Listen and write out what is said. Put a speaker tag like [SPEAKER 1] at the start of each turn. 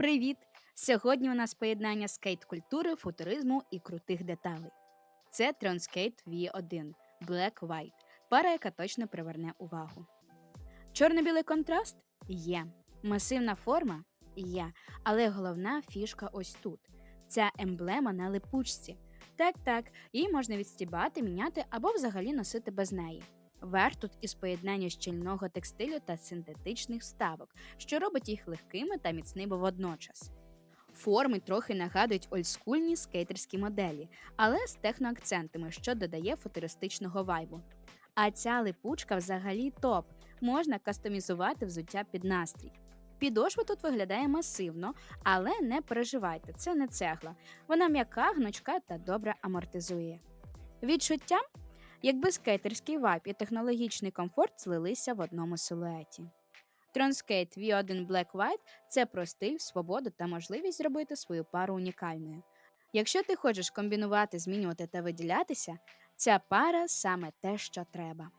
[SPEAKER 1] Привіт! Сьогодні у нас поєднання скейт-культури, футуризму і крутих деталей. Це Tronskate V1 Black White, пара, яка точно приверне увагу. Чорно-білий контраст є. Масивна форма є. Але головна фішка ось тут. Ця емблема на липучці. Так, так, її можна відстібати, міняти або взагалі носити без неї. Верх тут із поєднання щільного текстилю та синтетичних вставок, що робить їх легкими та міцними водночас. Форми трохи нагадують олдскульні скейтерські моделі, але з техноакцентами, що додає футуристичного вайбу. А ця липучка взагалі топ, можна кастомізувати взуття під настрій. Підошва тут виглядає масивно, але не переживайте, це не цегла. Вона м'яка, гнучка та добре амортизує. Відчуття, якби скейтерський вайб і технологічний комфорт злилися в одному силуеті. Тронскейт V1 Black White це про стиль, свободу та можливість зробити свою пару унікальною. Якщо ти хочеш комбінувати, змінювати та виділятися, ця пара саме те, що треба.